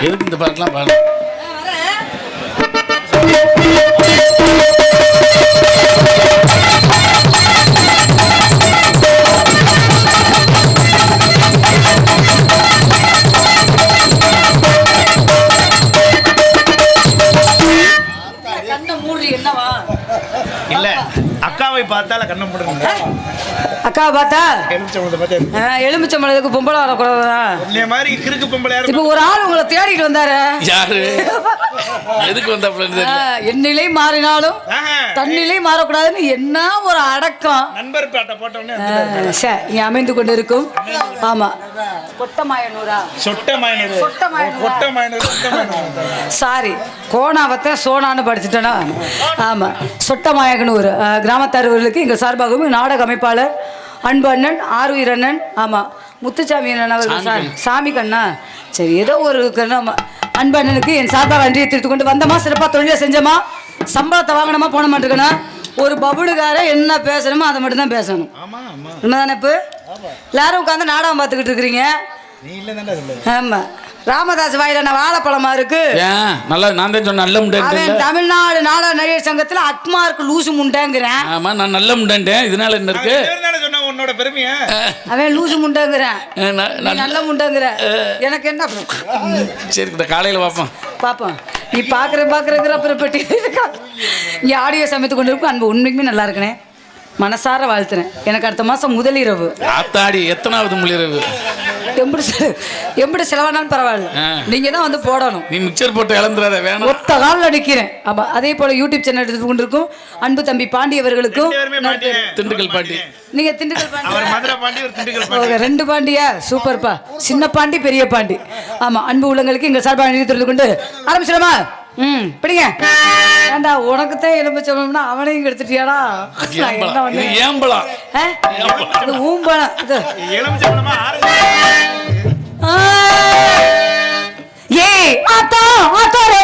எதுக்கு இந்த பாட்டுலாம் பாடு? இல்ல அக்காவை பார்த்தால கண்ணம் போடுங்க அக்கா பார்த்தா? எலுமிச்சம்பழத்துக்கு பொம்பளை வரக்கூடாதா உன்னைய மாதிரி கிறுக்கு பொம்பளை யாரும் இப்போ ஒரு ஆள் உங்களை தேடிட்டு வந்தாரு. யாரு? எதுக்கு தெரியல என் நிலை மாறினாலும். தன்னிலை மாறக்கூடாதுன்னு என்ன ஒரு அடக்கம். நண்பர் பேட்டை போட்டோன்னே ஆ, சே, இங்க அமைந்து கொண்டு இருக்கும் ஆமா கொட்டமாயனூரா சொட்ட மாயினர். சொட்ட மாயனூரா? கொட்ட மாயினர் சொட்ட மாயினர். சாரி கோணாவத்தை சோனான்னு படிச்சுட்டேனா? ஆமா. சொட்டமாயகனூர் கிராமத்தார்களுக்கு எங்கள் சார்பாகவும் நாடக அமைப்பாளர் அன்பு அண்ணன் ஆர்வீர் அண்ணன் ஆமாம் முத்துச்சாமி அண்ணன் அவர்கள். சார் சாமி கண்ணா. சரி ஏதோ ஒரு அன்பு அண்ணனுக்கு என் சார்பாக நன்றியை தெரிவித்துக் கொண்டு வந்தமா சிறப்பாக தொழிலை செஞ்சோமா சம்பளத்தை வாங்கினோமா போன மாட்டேங்கண்ணா. ஒரு பபுளுக்கார என்ன பேசணுமோ அதை மட்டும் தான் பேசணும். ஆமா ஆமா. உண்மைதானே இப்போ எல்லாரும் உட்காந்து நாடகம் பார்த்துக்கிட்டு இருக்கிறீங்க. ஆமாம் ராமதாஸ் வாயில என்ன வாழைப்பழமா இருக்கு? நல்லா நான் தான் நல்ல முண்டேன் தமிழ்நாடு நாடக நடிகர் சங்கத்துல அக்மார்க்கு லூசு முண்டைங்கிறான். ஆமா நான் நல்ல முண்டேன்ட்டேன். இதனால என்ன இருக்கு? உன்னோட பெருமைய? அவன் லூசு முண்டைங்கிறான். நல்ல முண்டைங்கிற. எனக்கு என்ன சரி காலையில் பார்ப்போம் பாப்போம். நீ பாக்குற பாக்குறங்கிற அப்புறம் பெட்டி இங்க ஆடியோ சமைத்து கொண்டு இருக்கும் அன்பு உண்மைக்குமே நல்லா இருக்கனே. மனசார வாழ்த்துறேன். எனக்கு அடுத்த மாசம் முதல் இரவு. ஆத்தாடி எத்தனாவது முளிரவு எப்படி எப்படி செலவானாலும் பரவாயில்ல. நீங்க தான் வந்து போடணும். நீ மிக்சர் போட்டு இழந்துடாத வேணாம். ஒத்த காலில் நிற்கிறேன் ஆமா அதே போல யூடியூப் சேனல் எடுத்து கொண்டிருக்கும். அன்பு தம்பி பாண்டி அவர்களுக்கும் பாண்டியன் திண்டுக்கல் பாட்டி நீங்க திண்டுக்கல் பாண்டி. அவர் மதுரை பாண்டி ஒரு திண்டுக்கல் பாண்டி. ஓகே, ரெண்டு பாண்டியா? சூப்பர்ப்பா. சின்ன பாண்டி பெரிய பாண்டி. ஆமா அன்பு உள்ளங்களுக்கு எங்க சார்பாக நிதி தெரிந்து கொண்டு ஆரம்பிச்சிடமா ம். பிடிங்க. ஏண்டா உனக்கு தான் எலும்பிச்சோம்னா அவனையும் கெடுத்துட்டியாடா? ஏம்பலம் ஆ? அது ஆ! ஏய் ஆத்தா ஆத்தா ரே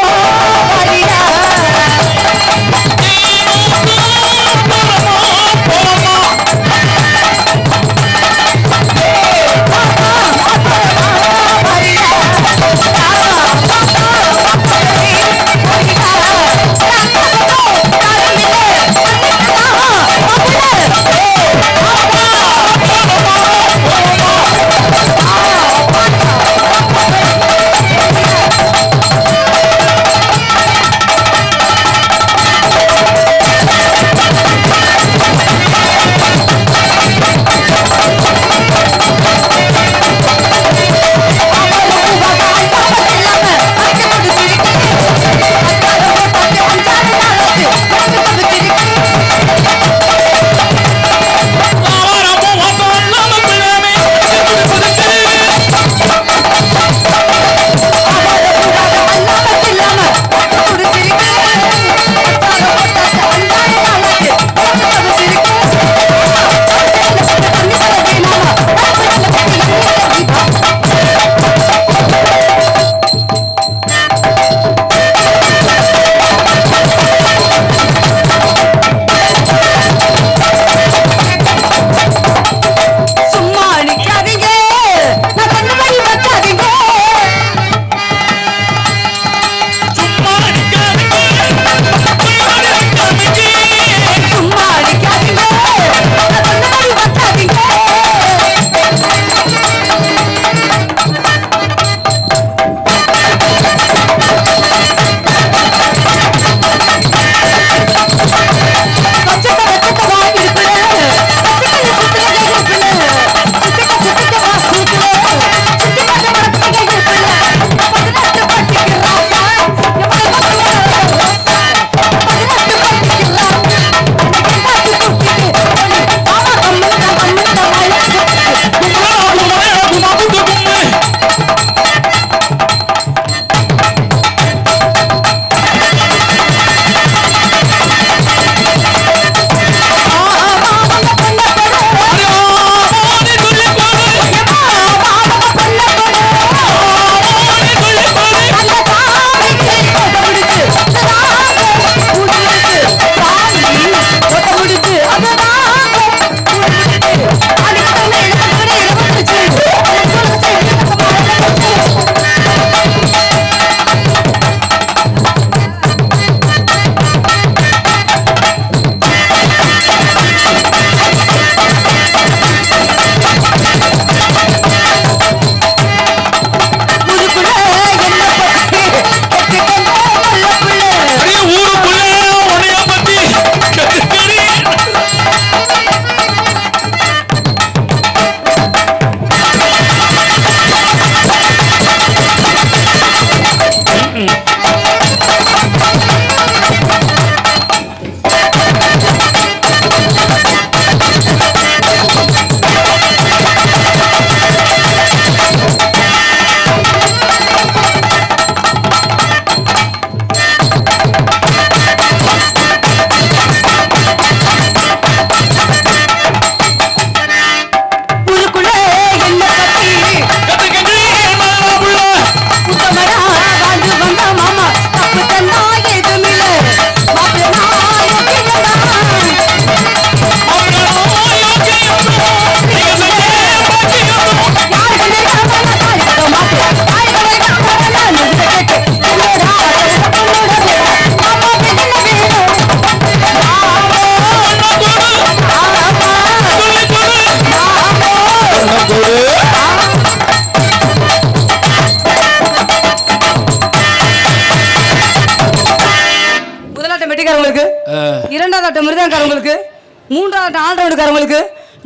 மூன்றாவது ஆள் ரவுண்டுக்காரங்களுக்கு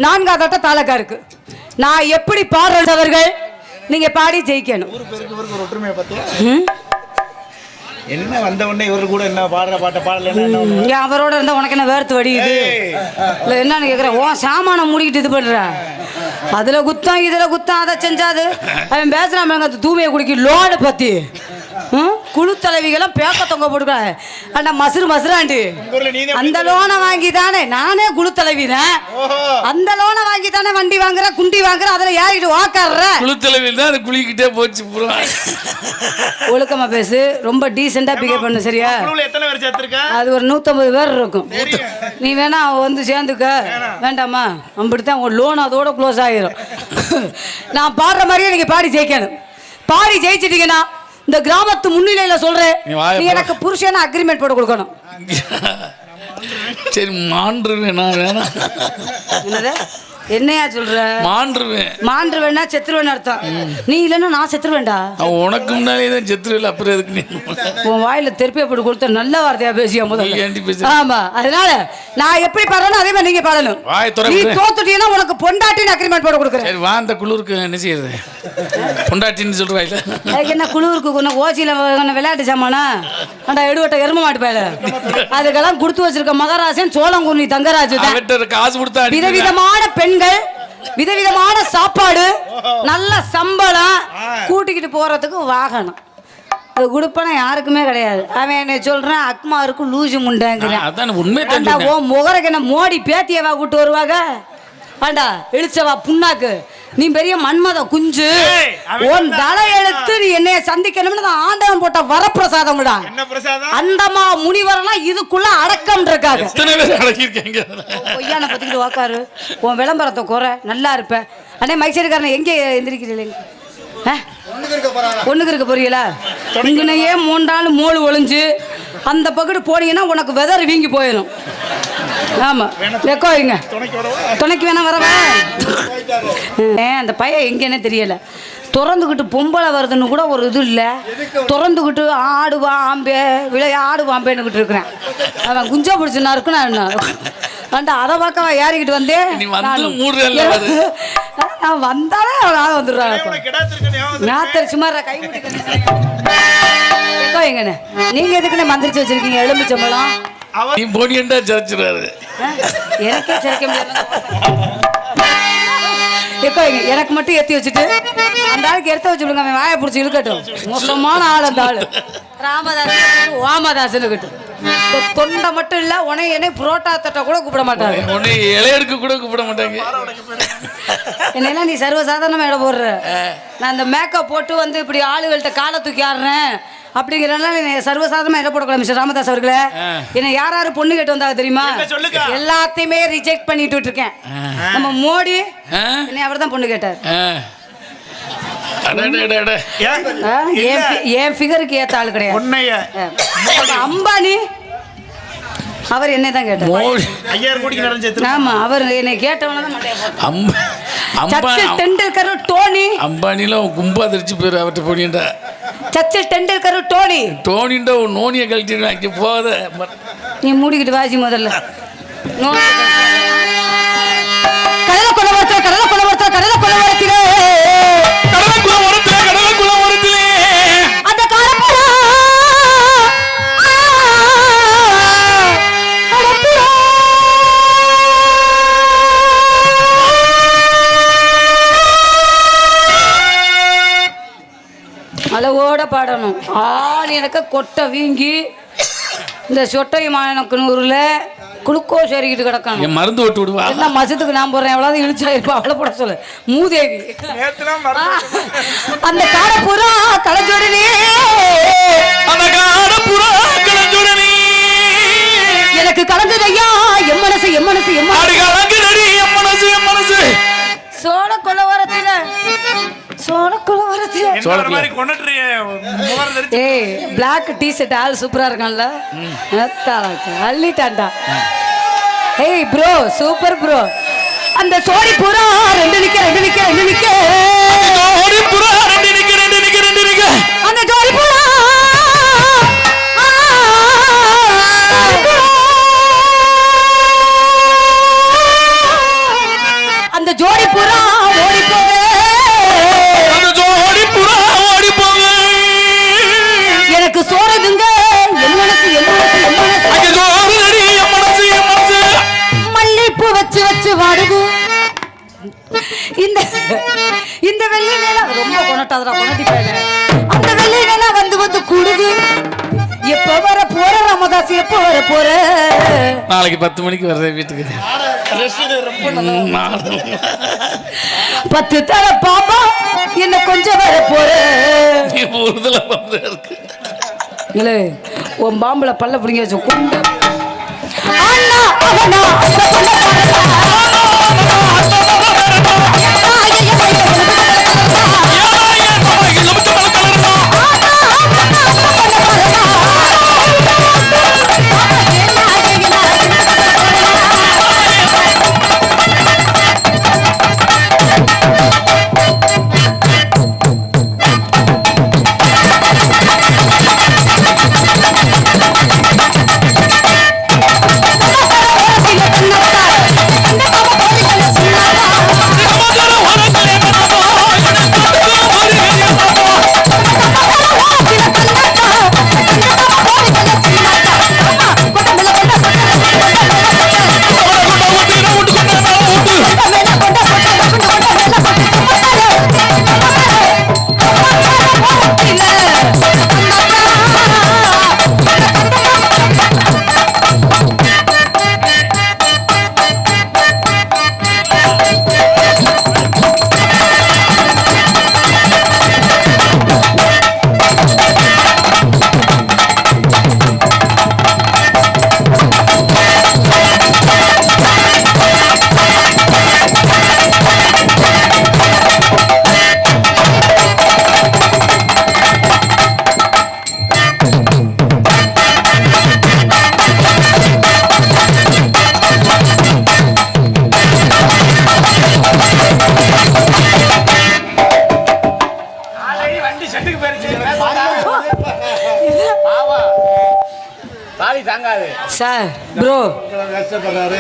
நான்காவது ஆட்ட தாளக்காருக்கு நான் எப்படி பாடுறவர்கள் நீங்க பாடி ஜெயிக்கணும்? என்ன வந்த உடனே இவரு கூட என்ன பாடுற பாட்ட பாடல அவரோட இருந்தா உனக்கு என்ன வேர்த்து வடியுது. இல்லை என்னன்னு கேட்குறேன் ஓ சாமானை மூடிக்கிட்டு இது பண்ற. அதுல குத்தம் இதுல குத்தம் அதை செஞ்சாது. அவன் அந்த தூமையை குடிக்கி லோடு பத்தி. ம்? குழு தலைவிகளும் பேக்க தொங்க போட்டுக்க அண்ணா மசுறு நீங்க அந்த லோனை வாங்கி தானே நானே குழு தலைவி தான் அந்த லோனை வாங்கி தானே வண்டி வாங்குற குண்டி வாங்குற அதுல ஏறிட்டு வாக்காடுற குளுத்தலைவில் தான் அது குளிக்கிட்டே போச்சு பூரா. ஒழுக்கமா பேசு. ரொம்ப டீசெண்டா பிகேப் பண்ணு சரியா? அது ஒரு நூற்றம்பது பேர் இருக்கும். நீ வேணா வந்து சேர்ந்துக்க. வேண்டாமா அப்படித்தான் உன் லோன் அதோட க்ளோஸ் ஆகிரும் நான் பாடுற மாதிரியே நீங்க பாடி ஜெயிக்கணும். பாடி ஜெயிச்சிட்டீங்கன்னா இந்த கிராமத்து முன்னிலையில சொல்றேன் நீ எனக்கு புருஷனா அக்ரிமெண்ட் போட்டு கொடுக்கணும். சரி நான் வேணாம்? என்னது? என்னையா சொல்ற? மாண்டுருவேன் மாண்டு வேணா செத்துருவேன்னு அர்த்தம். நீ இல்லைன்னா நான் செத்துருவேன்டா. உனக்கு முன்னாலே தான் அப்புறம் எதுக்கு நீ? உன் வாயில திருப்பிய போட்டு கொடுத்த நல்ல வார்த்தையா பேசியா முதல்ல? ஆமா. அதனால நான் எப்படி பாடுறேனோ அதே மாதிரி நீங்க பாடணும். வாய் நீ. தோத்துட்டீங்கன்னா உனக்கு பொண்டாட்டின்னு அக்ரிமெண்ட் போட்டு கொடுக்குறேன். வா அந்த குளிருக்கு என்ன செய்யறது? பொண்டாட்டின்னு சொல்றாயில அதுக்கு என்ன குளிருக்கு? கொஞ்சம் ஓசியில் விளையாட்டு சாமானா? அண்டா எடுவட்ட எரும மாட்டு பயல? அதுக்கெல்லாம் கொடுத்து வச்சிருக்க மகாராஜன் சோளங்குன்னி தங்கராஜு தான். காசு கொடுத்தா. விதவிதமான பெண்கள் விதவிதமான சாப்பாடு நல்ல சம்பளம் கூட்டிக்கிட்டு போறதுக்கு வாகனம். அது கொடுப்பன யாருக்குமே கிடையாது. அவன் என்னை சொல்றான் அக்மாருக்கு லூசு முண்டேங்கிறான். உண்மை தான் ஓ முகரக்கு என்ன மோடி பேத்தியவா கூட்டு வருவாங்க? ஆண்டா இழிச்சவா புண்ணாக்கு? நீ பெரிய மன்மத குஞ்சு. உன் என்ன தலை எழுத்து நீ என்னைய சந்திக்கணும்னு தான் ஆண்டவன் போட்ட வரப்பிரசாதம்டா என்ன பிரசாதம்? அந்தமா முனிவரெல்லாம் இதுக்குள்ள அடக்கம் இருக்காங்க. பொய்யான பத்திக்கிட்டு உக்காரு. உன் விளம்பரத்தை குறை நல்லா இருப்ப. அண்ணே மைசூர்காரன் எங்கே எந்திரிக்கிறீங்க? ஒண்ணுக்கு இருக்க போறீங்களா? இங்கனையே மூணு நாள் மோள் ஒளிஞ்சு அந்த பக்கத்து போனீங்கன்னா உனக்கு வெதர் வீங்கி போயிடும். ஆமா. எக்கோ வைங்க துணைக்கு வேணா வரவா? ஏன் அந்த பையன் எங்கேன்னே தெரியல. திறந்துக்கிட்டு பொம்பளை வருதுன்னு கூட ஒரு இது இல்லை. திறந்துக்கிட்டு ஆடுவா ஆம்பே விளைய ஆடு ஆம்பேன்னுக்கிட்டு இருக்கிறேன். அவன் குஞ்சா பிடிச்சனா இருக்கு நான் வேண்டா அதை பார்க்கவா ஏறிக்கிட்டு வந்தேன் வந்து. நான் வந்தாலே அவன் ஆள் வந்துடுறான் நாத்தர் சுமாரா கை எங்கண்ணே? நீங்க எதுக்குண்ணே மந்திரிச்சு வச்சிருக்கீங்க எலுமிச்சம்பழம் அவன் நீ போனியண்டா ஜெயிச்சிருவாரு எனக்கே சிரிக்க முடியல எக்கோ எனக்கு மட்டும் ஏத்தி வச்சுட்டு அந்த ஆளுக்கு எடுத்து வச்சு விடுங்க அவன் வாயை பிடிச்சி இழுக்கட்டும். மோசமான ஆள் அந்த ஆளு. ராமதாஸ் ஓமதாசன் இருக்கட்டும். இந்த தொண்டை மட்டும் இல்ல உனே என்னை புரோட்டா தட்டை கூட கூப்பிட மாட்டாரு. உன்னை இலையெடுக்க கூட கூப்பிட மாட்டாங்க. என்னெல்லாம் நீ சர்வசாதாரணமா இட போடுற. நான் இந்த மேக்கப் போட்டு வந்து இப்படி ஆளுகள்கிட்ட காலை தூக்கி ஆடுறேன். அப்படிங்கிறனால நீ சர்வசாதாரணமா இட போடக்கூடாது மிஸ்டர் ராமதாஸ் அவர்களே? என்னை யார் யார் பொண்ணு கேட்டு வந்தாங்க தெரியுமா? என்ன? எல்லாத்தையுமே ரிஜெக்ட் பண்ணிட்டு இருக்கேன் நம்ம மோடி? என்னை அவர் தான் பொண்ணு கேட்டார். என் ஃபிகருக்கு ஏத்த ஆள் கிடையாது. அம்பானி அவர் என்னை தான் கேட்டார் ஆமா அவர் என்னை கேட்டவன டெண்டுல்கர் டோனி. அம்பானில அவன் கும்பா தெரிச்சு போயிரு அவர்கிட்ட போனியண்டா சச்சின் டெண்டுல்கர் டோனி. டோனிண்டா உன் நோனியை அங்கே போகாத. நீ மூடிக்கிட்டு வாசி முதல்ல. நோ- அளவோட பாடணும் ஆள் எனக்கு கொட்டை வீங்கி இந்த சொட்டை மாயனக்குனூரில் குளுக்கோஸ் ஏறிக்கிட்டு கிடக்கணும். என் மருந்து விட்டு விடுவா? என்ன மசத்துக்கு நான் போடுறேன்? எவ்வளவு இழிச்சா இருப்பா அவளை போட சொல்லு. மூதேவி. அந்த காரப்புறா கலஜோடனே அந்த காட புறா கலஞ்சுடனே எனக்கு கலந்தது ஐயா எம் மனசு எம் மனசு. எம் கலங்குதடி என் மனசு என் மனசு. சோழ கொலவரத்தில கொலவரத்தில என்ன ஒரு மாதிரி கொண்டுட்டுறிய ஏய் பிளாக் டி ஷர்ட் ஆள் சூப்பரா இருக்கான்ல? அள்ளிட்டான்டா. ஏய் ப்ரோ சூப்பர் ப்ரோ அந்த சோடி புறா ரெண்டு நிக்க ரெண்டு நிக்க ரெண்டு நிக்க. நாளைக்கு பத்து மணிக்கு வர்றேன் வீட்டுக்கு. பத்து தர பாப்பா என்ன கொஞ்சம் வர போற நீ ஊர்தல வந்து இருக்கு இல்ல உன் பாம்புல பல்ல பிடிங்க வச்சு கொண்டு அண்ணா அவனா தாலி தாங்காது. சார் ப்ரோ கஷ்டப்படுறாரு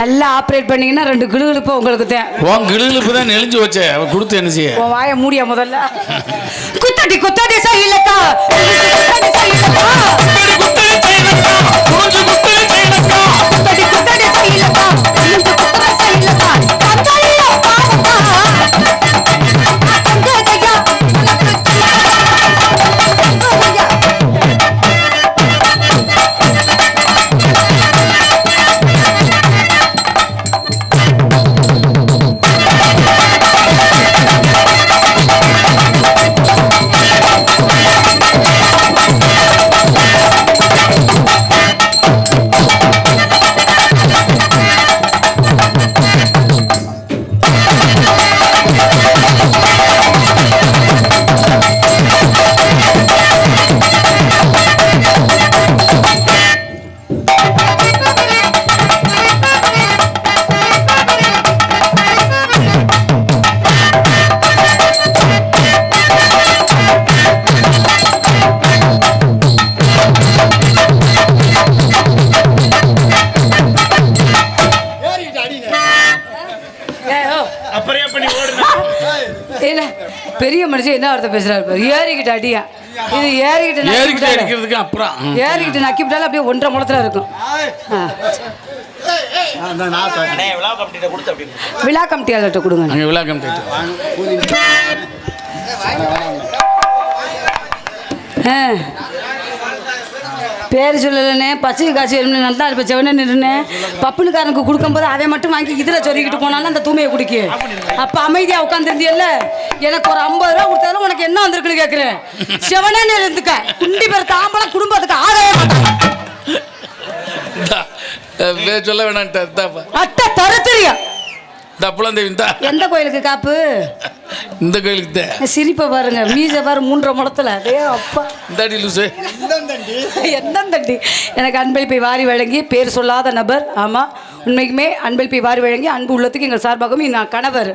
நல்லா ஆப்ரேட் பண்ணீங்கன்னா ரெண்டு கிடுகிடுப்பு உங்களுக்கு தான் உன் கிளுகிழப்பு தான் நெளிஞ்சு வச்சே அவ கொடுத்து என்ன செய்ய? உன் வாயை மூடியா முதல்ல? குத்தடி குத்தடி சரியில்லக்கா குத்தடி சரியில்லக்கா குத்தடி பெரிய மனுஷன் என்ன வார்த்தை பேசுறாரு பாரு? ஏறிக்கிட்டு அடியா. இது ஏறிக்கிட்டு ஏறிக்கிட்டு. அடிக்கிறதுக்கு அப்புறம். ஏறிக்கிட்டு நக்கி விட்டாலும் அப்படியே ஒன்றரை முளத்துல இருக்கும். விழா கமிட்டிட்ட கொடுத்து அப்படி விழா கமிட்டியாளர்கிட்ட கொடுங்க. அங்கே விழா கமிட்டி ஆ. பேர் சொல்லலண்ணே பச்சை காசு வேணும்னு நல்லா இருப்ப செவனே நின்றுனே பப்புனுக்காரனுக்கு கொடுக்கும்போது அதை மட்டும் வாங்கி இதில் சொல்லிக்கிட்டு போனாலும் அந்த தூமையை குடிக்க அப்போ அமைதியாக உட்காந்துருந்தியல்ல எனக்கு ஒரு ஐம்பது ரூபா கொடுத்தாலும் உனக்கு என்ன வந்திருக்குன்னு கேட்குறேன் செவனே இருந்துக்க குண்டி பேர் தாம்பளம் குடும்பத்துக்கு ஆதாய மாட்டான் சொல்ல வேணான்ட்டா அட்டை தரத்திரியம் இந்த புலந்தேவி இந்தா. எந்த கோயிலுக்கு காப்பு? இந்த கோயிலுக்கு தான் சிரிப்பை பாருங்க மீச பாரு மூன்றரை முடத்துல அதே அப்பா. இந்தாடி லூசு. எந்தந்தண்டி? எனக்கு அன்பளிப்பை வாரி வழங்கி பேர் சொல்லாத நபர் ஆமாம் உண்மைக்குமே அன்பளிப்பை வாரி வழங்கி அன்பு உள்ளத்துக்கு எங்கள் சார்பாகவும் நான் கணவர்.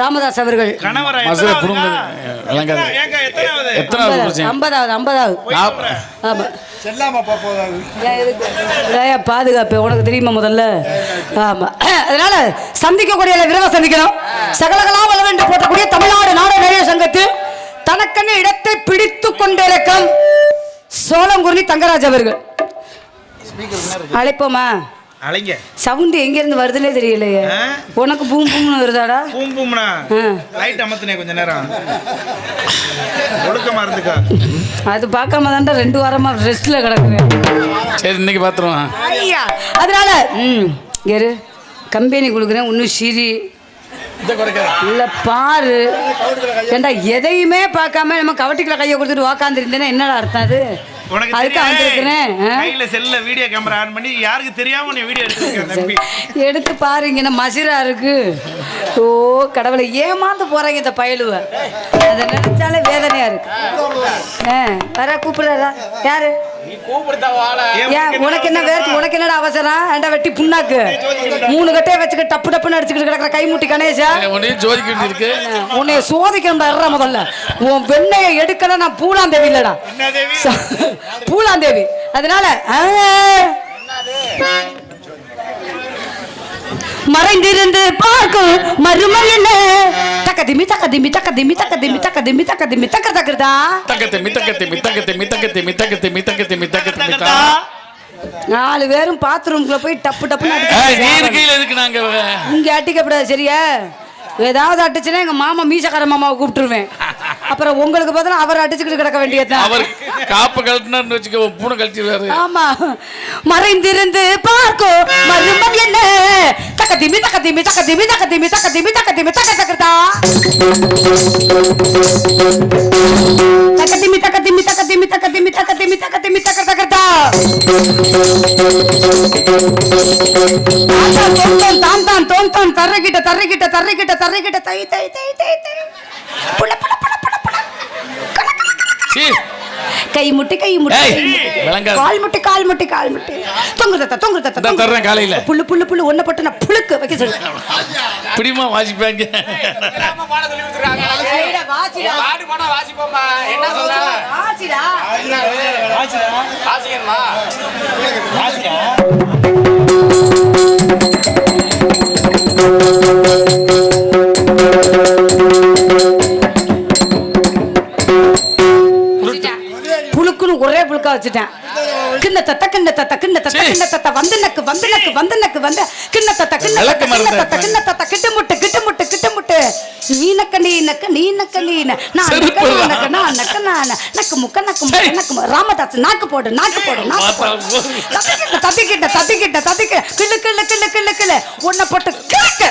ராமதாஸ் அவர்கள். ஐம்பதாவது ஐம்பதாவது பாதுகாப்பு உனக்கு தெரியுமா முதல்ல? ஆமாம் அதனால சந்திக்கக்கூடிய விரைவாக சந்திக்கணும். சகலகலா வளவென்று போற்றக்கூடிய தமிழ்நாடு நாட நடிகர் சங்கத்தில் தனக்கென இடத்தை பிடித்து கொண்டிருக்கும் சோளங்குருணி தங்கராஜ் அவர்கள். அழைப்போமா? அலைங்க. சவுண்டு எங்க இருந்து வருதுன்னே தெரியலையே? உனக்கு பூம் பூம்னு வருதாடா? பூம் பூம்னா? ஆ. லைட் அமர்த்தினே கொஞ்ச நேரம். ஒழுக்கமா இருந்துக்கா. அது பார்க்காம தான்டா ரெண்டு வாரமா ரெஸ்ட்ல கிடக்குறேன். சரி இன்னைக்கு பார்த்துருவோம் ஐயா அதனால ம் கெரு கம்பெனி கொடுக்குறேன் இன்னும் சிரி. இல்ல பாரு. ஏண்டா எதையுமே பார்க்காம நம்ம கவட்டிக்குள்ள கையை கொடுத்துட்டு உக்காந்துருந்தேன்னா என்னடா அர்த்தம் அது? உனக்கு அதுக்கு. வந்திருக்கிறேன்? கையில செல்ல வீடியோ கேமரா ஆன் பண்ணி யாருக்கு தெரியாம நீ வீடியோ எடுத்துருக்க தம்பி? எடுத்து பாருங்க என்ன மசிரா இருக்கு. ஓ கடவுளை ஏமாந்து போறாங்க இந்த பயலுவ. அதை நினைச்சாலே வேதனையா இருக்கு. வர கூப்பிடுறாரா யாரு? ஏன் உனக்கு என்ன வேர்த்து உனக்கு என்னடா அவசரம்? ஏண்டா வெட்டி புண்ணாக்கு? மூணு கட்டையை வச்சுக்கிட்டு டப்பு டப்புன்னு அடிச்சுக்கிட்டு கிடக்குற கை முட்டி கணேசா உடனே ஜோதிக்க வேண்டியிருக்கு உன்னை சோதிக்கணும்டா இருடா முதல்ல. உன் வெண்ணையை எடுக்கல நான் பூலாந்தேவி இல்லடா. என்ன தேவி? பூலாந்தேவி அதனால மறைந்திருந்து பார்க்கும் மருமம் என்ன தக்கதிமி தக்கதிமி தக்கதிமி தக்கதிமி தக்கதிமி தக்கதிமி தக்க தக்கிறதா மித்தக்கத்தை மித்தக்கத்தை மித்தக்கத்தை மித்தக்கத்தை மித்தக்கத்தை மித்தக்கத்தை மித்தக்கத்தை மித்தா நாலு பேரும் பாத்ரூம்குள்ள போய் டப்பு டப்புன்னு எதுக்கு நாங்க இங்க அட்டிக்கப்படாது சரியா ஏதாவது அடிச்சுன்னா எங்க மாமா மீசக்கார மாமாவை கூப்பிட்டுருவேன் அப்புறம் உங்களுக்கு பதிலா அவர் அடிச்சுக்கிட்டு கிடக்க வேண்டியதுதான் அவர் காப்பு கழட்டினார்னு வச்சுக்கோ பூனை கழட்டிடுவாரு ஆமா மறைந்திருந்து பார்க்கும் மருமம் என்ன தக்க திமி தக்க திமி தக்க திமி தக்க திமி தக்க திமி தக்க திமி தக்க தக்கதா தக்க திமி தக்க திமி தக்க திமி தக்க திமி தக்க திமி தக்க திமி தக்க தக்கதா தான் தான் தோன் தான் தர்றகிட்ட தர்றகிட்ட தர்றகிட்ட தர்றகிட்ட தை தை தை தை தை புல புல புல கை முட்டி கை முட்டி. கால் முட்டி கால் முட்டி கால் முட்டி. தொங்கு தத்த தொங்கு தத்த தர்றேன் காலையில. புல்லு புல்லு புல்லு ஒன்ன போட்டு நான் புழுக்கு வைக்க சொல்லு. பிடிமா வாசிப்பாங்க. வாசிடா சொல்ற? வாசிடா. கிண்ண தத்த சீ. கிண்ண தத்த வந்து நக்கு வந்து நக்கு வந்து நக்கு வந்து கிண்ண தத்த கிண்ண தத்த விளக்கு கிண்ண மருந்து தத்த கிண்ண தத்த கிட்டு முட்டு கிட்டு முட்டு கிட்டு முட்டு நீ நக்க நீ நக்க நீ நக்க நீ நான் நக்க நான். நக்க நான் நக்க நான் நக்கு முக்க நக்கு முக்க. நக்கு ராமதாஸ் நாக்கு போடு நாக்கு போடு நாக்கு போடு. தத்திக்கிட்ட தத்திக்கிட்ட தத்திக்க கிள்ளு கிள்ளு கிள்ளு கிள்ளு கிள்ளு. உன்னை போட்டு கிழக்கு.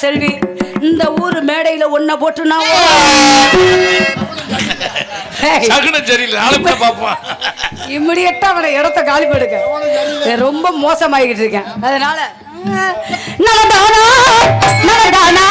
செல்வி இந்த ஊர் மேடையில ஒன்ன போட்டு நான் இம்மிடியட்டா அவனை இடத்த காலி படுக்க ரொம்ப மோசமாகிட்டு இருக்கேன். அதனால நடந்தானா? நடந்தானா?